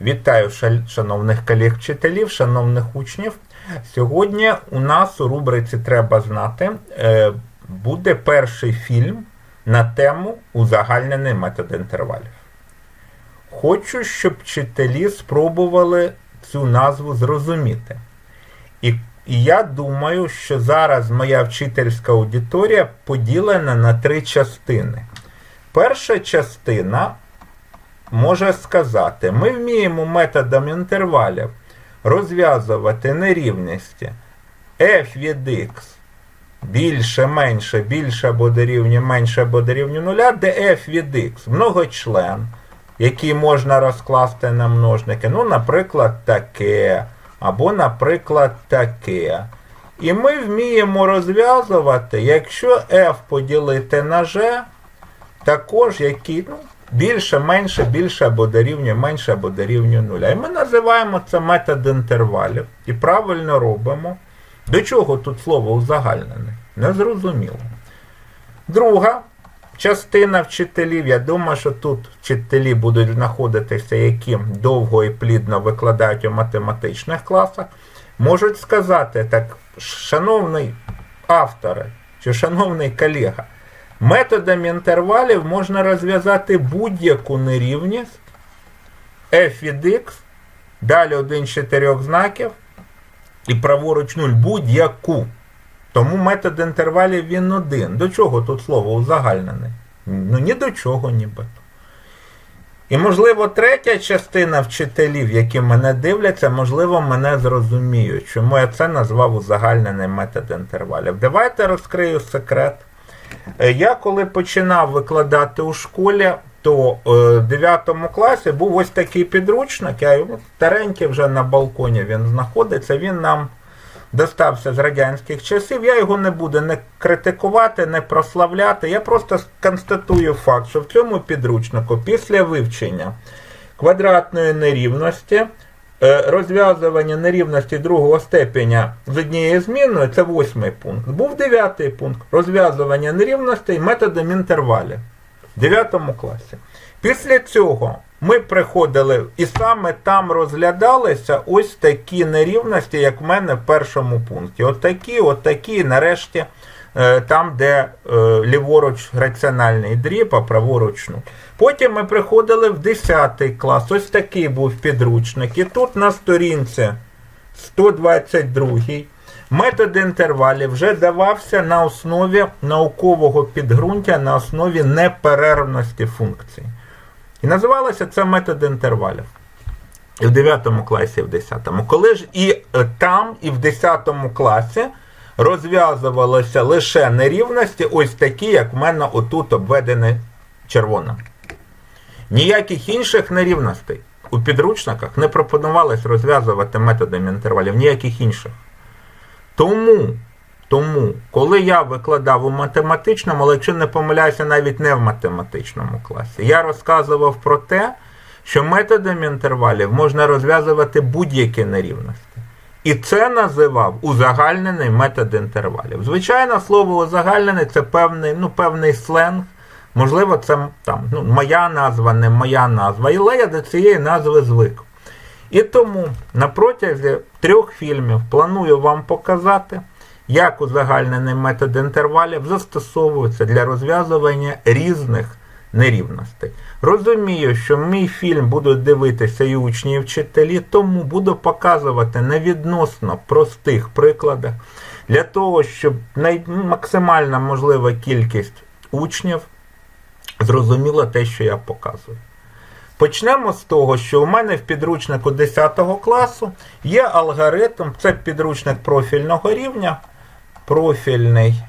Вітаю шановних колег-вчителів, шановних учнів. Сьогодні у нас у рубриці Треба знати е, буде перший фільм на тему узагальнений метод інтервалів. Хочу, щоб вчителі спробували цю назву зрозуміти. І, і я думаю, що зараз моя вчительська аудиторія поділена на три частини. Перша частина може сказати, ми вміємо методом інтервалів розв'язувати нерівності f від x більше, менше, більше або дорівнює, менше або дорівнює нуля, де f від x многочлен, який можна розкласти на множники. Ну, наприклад, таке, або, наприклад, таке. І ми вміємо розв'язувати, якщо f поділити на g, також які ну, більше, менше, більше або дорівнює, менше або дорівнює нуля. І ми називаємо це метод інтервалів і правильно робимо. До чого тут слово узагальнене? Незрозуміло. Друга частина вчителів, я думаю, що тут вчителі будуть знаходитися, які довго і плідно викладають у математичних класах, можуть сказати так, шановний авторе чи шановний колега, Методом інтервалів можна розв'язати будь-яку нерівність f від x, далі один з чотирьох знаків, і праворуч 0 будь-яку. Тому метод інтервалів він один. До чого тут слово узагальнене? Ну ні до чого нібито. І, можливо, третя частина вчителів, які мене дивляться, можливо, мене зрозуміють, чому я це назвав узагальнений метод інтервалів. Давайте розкрию секрет. Е, Я коли починав викладати у школі, то е, в 9 класі був ось такий підручник, я старенький вже на балконі він знаходиться, він нам достався з радянських часів. Я його не буду не критикувати, не прославляти. Я просто констатую факт, що в цьому підручнику після вивчення квадратної нерівності розв'язування нерівності другого степеня з однією зміною, це восьмий пункт. Був дев'ятий пункт розв'язування нерівностей методом інтервалів в 9 класі. Після цього ми приходили і саме там розглядалися ось такі нерівності, як в мене в першому пункті. От такі, от такі, і нарешті е, там, де е, ліворуч раціональний дріб, а праворуч нуль. Потім ми приходили в 10 клас. Ось такий був підручник. І тут на сторінці 122 метод інтервалів вже давався на основі наукового підґрунтя, на основі неперервності функцій. І називалося це метод інтервалів. І в 9 класі, і в 10. Коли ж і е, там, і в 10 класі розв'язувалися лише нерівності, ось такі, як в мене отут обведені червоним. Ніяких інших нерівностей у підручниках не пропонувалось розв'язувати методом інтервалів, ніяких інших. Тому, тому, коли я викладав у математичному, але якщо не помиляюся, навіть не в математичному класі, я розказував про те, що методом інтервалів можна розв'язувати будь-які нерівності. І це називав узагальнений метод інтервалів. Звичайно, слово узагальнений це певний, ну, певний сленг. Можливо, це там, ну, моя назва, не моя назва. Але я до цієї назви звик. І тому на протязі трьох фільмів планую вам показати, як узагальнений метод інтервалів застосовується для розв'язування різних нерівностей. Розумію, що мій фільм будуть дивитися і учні, і вчителі, тому буду показувати на відносно простих прикладах для того, щоб най- максимальна можлива кількість учнів зрозуміла те, що я показую. Почнемо з того, що у мене в підручнику 10 класу є алгоритм, це підручник профільного рівня, профільний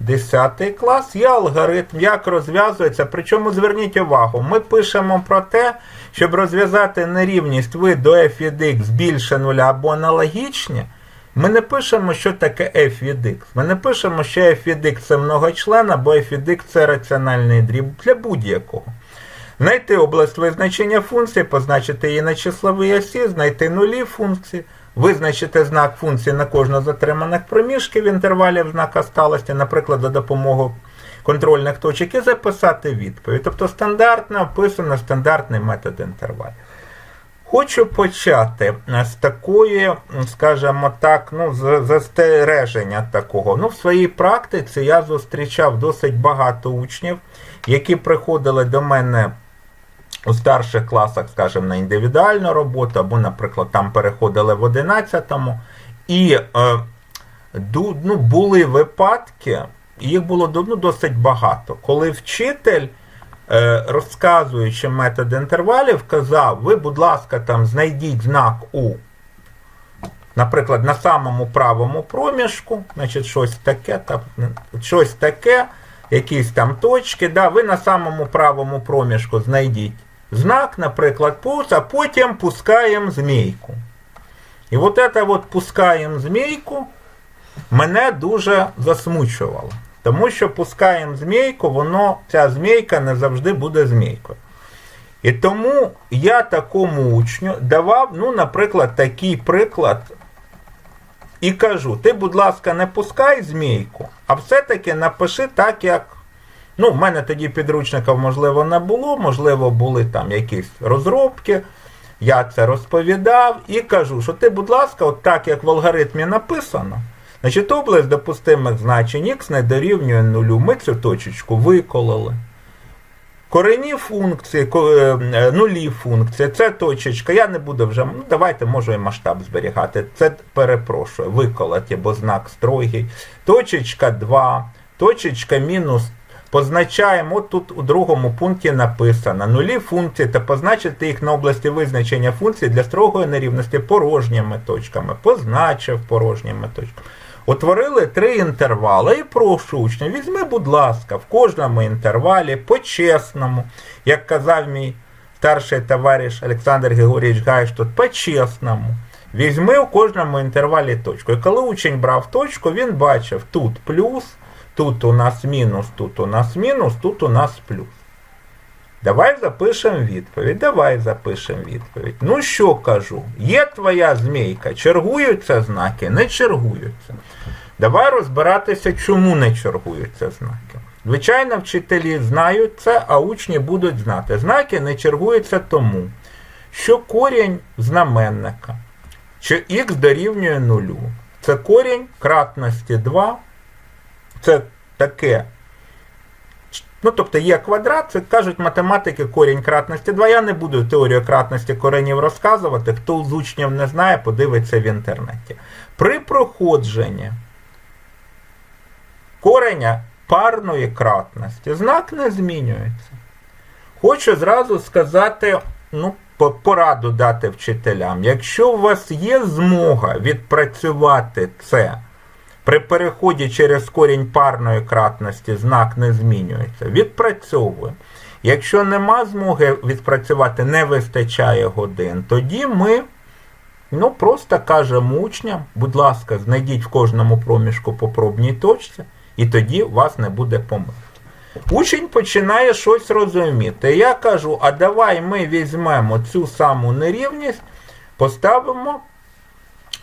10 клас, є алгоритм, як розв'язується. Причому зверніть увагу, ми пишемо про те, щоб розв'язати нерівність виду f від x більше нуля або аналогічні. Ми не пишемо, що таке f від x. Ми не пишемо, що f від x це многочлен, або f від x це раціональний дріб для будь-якого. Знайти область визначення функції, позначити її на числовій осі, знайти нулі функції, визначити знак функції на кожну з отриманих проміжків інтервалів знака сталості, наприклад, за допомогою контрольних точок, і записати відповідь. Тобто стандартно описано стандартний метод інтервалів. Хочу почати з такої, скажімо так, ну, застереження такого. Ну, в своїй практиці я зустрічав досить багато учнів, які приходили до мене у старших класах, скажімо, на індивідуальну роботу, або, наприклад, там переходили в 11-му. І е, ну, були випадки, їх було ну, досить багато, коли вчитель, е, розказуючи метод інтервалів, казав, ви, будь ласка, там знайдіть знак у, наприклад, на самому правому проміжку, значить, щось таке, там, щось таке, якісь там точки, да, ви на самому правому проміжку знайдіть знак, наприклад, пус, а потім пускаємо змійку. І от це от пускаємо змійку мене дуже засмучувало. Тому що пускаємо змійку, воно, ця змійка не завжди буде змійкою. І тому я такому учню давав, ну, наприклад, такий приклад. І кажу: ти, будь ласка, не пускай змійку, а все-таки напиши так, як. Ну, в мене тоді підручників, можливо, не було, можливо, були там якісь розробки. Я це розповідав і кажу, що ти, будь ласка, от так, як в алгоритмі написано, значить область допустимих значень х не дорівнює нулю. Ми цю точечку виколили. Корені функції, е, е, нулі функції, це точечка. Я не буду вже, ну давайте можу і масштаб зберігати. Це перепрошую, виколоті, бо знак строгий. Точечка 2, точечка мінус. Позначаємо, от тут у другому пункті написано нулі функції та позначити їх на області визначення функцій для строгої нерівності порожніми точками. Позначив порожніми точками. Утворили три інтервали і прошу учня, візьми, будь ласка, в кожному інтервалі по-чесному, як казав мій старший товариш Олександр Григорійович Гайш, тут по-чесному. Візьми у кожному інтервалі точку. І коли учень брав точку, він бачив тут плюс, тут у нас мінус, тут у нас мінус, тут у нас плюс. Давай запишемо відповідь. Давай запишемо відповідь. Ну що кажу? Є твоя змійка, чергуються знаки, не чергуються. Давай розбиратися, чому не чергуються знаки. Звичайно, вчителі знають це, а учні будуть знати. Знаки не чергуються тому, що корінь знаменника, що х дорівнює нулю. Це корінь кратності 2. Це таке Ну, тобто є квадрат, це кажуть математики корінь кратності 2. Я не буду теорію кратності коренів розказувати. Хто з учнів не знає, подивиться в інтернеті. При проходженні кореня парної кратності знак не змінюється. Хочу зразу сказати, ну, пораду дати вчителям. Якщо у вас є змога відпрацювати це при переході через корінь парної кратності знак не змінюється. Відпрацьовуємо. Якщо нема змоги відпрацювати, не вистачає годин, тоді ми ну, просто кажемо учням, будь ласка, знайдіть в кожному проміжку по пробній точці, і тоді у вас не буде помилки. Учень починає щось розуміти. Я кажу, а давай ми візьмемо цю саму нерівність, поставимо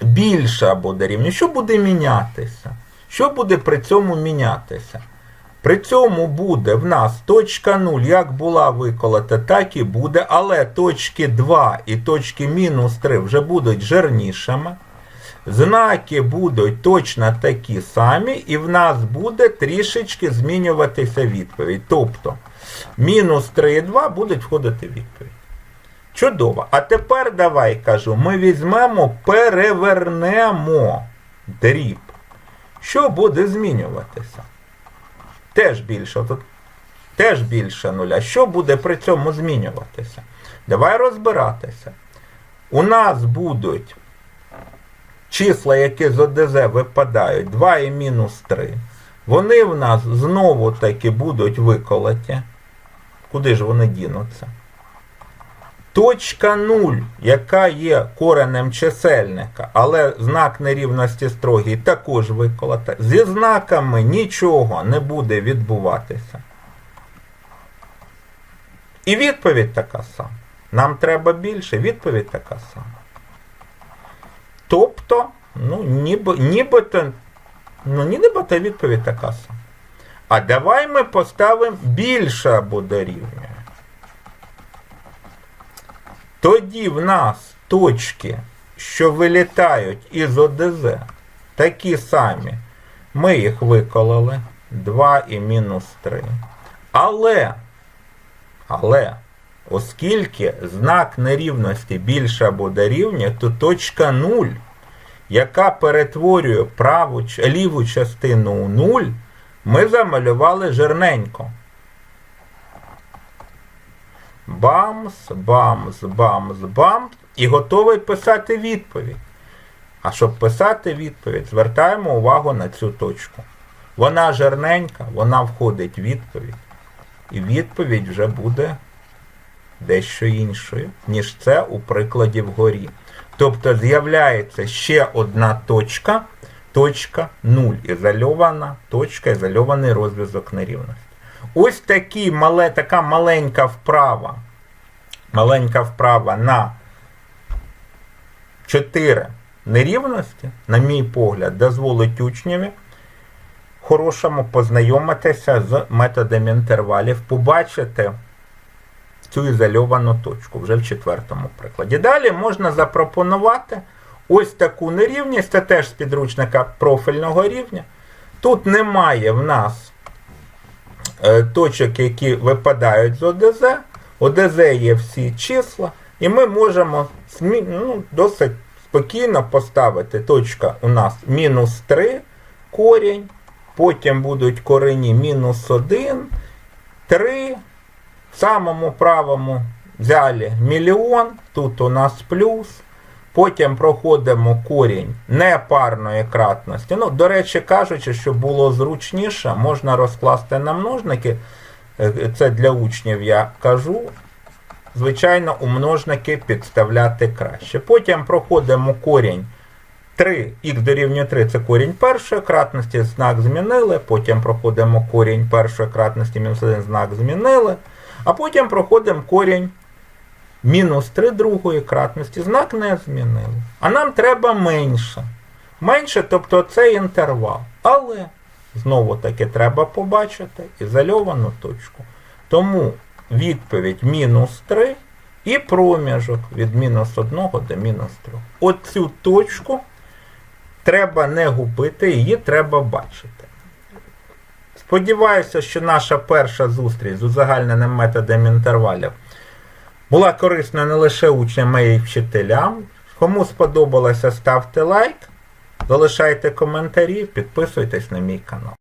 більше або дорівнює. Що буде мінятися? Що буде при цьому мінятися? При цьому буде в нас точка 0, як була виколота, так і буде, але точки 2 і точки мінус 3 вже будуть жирнішими. Знаки будуть точно такі самі, і в нас буде трішечки змінюватися відповідь. Тобто мінус 3 і 2 будуть входити відповідь. Чудово. А тепер давай кажу, ми візьмемо, перевернемо дріб. Що буде змінюватися? Теж більше. Тут теж більше нуля. Що буде при цьому змінюватися? Давай розбиратися. У нас будуть числа, які з ОДЗ випадають, 2 і мінус 3. Вони в нас знову таки будуть виколоті. Куди ж вони дінуться? Точка 0, яка є коренем чисельника, але знак нерівності строгий, також виколота. Зі знаками нічого не буде відбуватися. І відповідь така сама. Нам треба більше, відповідь така сама. Тобто, ну, ніби, нібито, ну, нібито відповідь така сама. А давай ми поставимо більше або дорівнює. Тоді в нас точки, що вилітають із ОДЗ, такі самі. Ми їх виколили 2 і мінус 3. Але, але, оскільки знак нерівності більше або дорівнює, то точка 0, яка перетворює праву, ліву частину у 0, ми замалювали жирненько. Бамс, бамс, бамс, бамс. І готовий писати відповідь. А щоб писати відповідь, звертаємо увагу на цю точку. Вона жирненька, вона входить в відповідь. І відповідь вже буде дещо іншою, ніж це у прикладі вгорі. Тобто з'являється ще одна точка, точка 0, ізольована точка, ізольований розв'язок нерівності. Ось такі мале, така маленька вправа, маленька вправа на 4 нерівності, на мій погляд, дозволить учневі хорошому познайомитися з методом інтервалів, побачити цю ізольовану точку вже в четвертому прикладі. Далі можна запропонувати ось таку нерівність, це теж з підручника профільного рівня. Тут немає в нас точок, які випадають з ОДЗ. ОДЗ є всі числа, і ми можемо ну, досить спокійно поставити точка у нас мінус 3 корінь, потім будуть корені мінус 1, 3, в самому правому взяли мільйон, тут у нас плюс. Потім проходимо корінь непарної кратності. Ну, до речі, кажучи, щоб було зручніше, можна розкласти на множники. Е, Це для учнів я кажу. Звичайно, у множники підставляти краще. Потім проходимо корінь 3, х дорівнює 3 це корінь першої кратності, знак змінили. Потім проходимо корінь першої кратності, мінус 1 знак змінили. А потім проходимо корінь мінус 3 другої кратності, знак не змінили. А нам треба менше. Менше, тобто це інтервал. Але знову таки треба побачити ізольовану точку. Тому відповідь мінус 3 і проміжок від мінус 1 до мінус 3. Оцю точку треба не губити, її треба бачити. Сподіваюся, що наша перша зустріч з узагальненим методом інтервалів була корисна не лише учням, а й вчителям. Кому сподобалося, ставте лайк, залишайте коментарі, підписуйтесь на мій канал.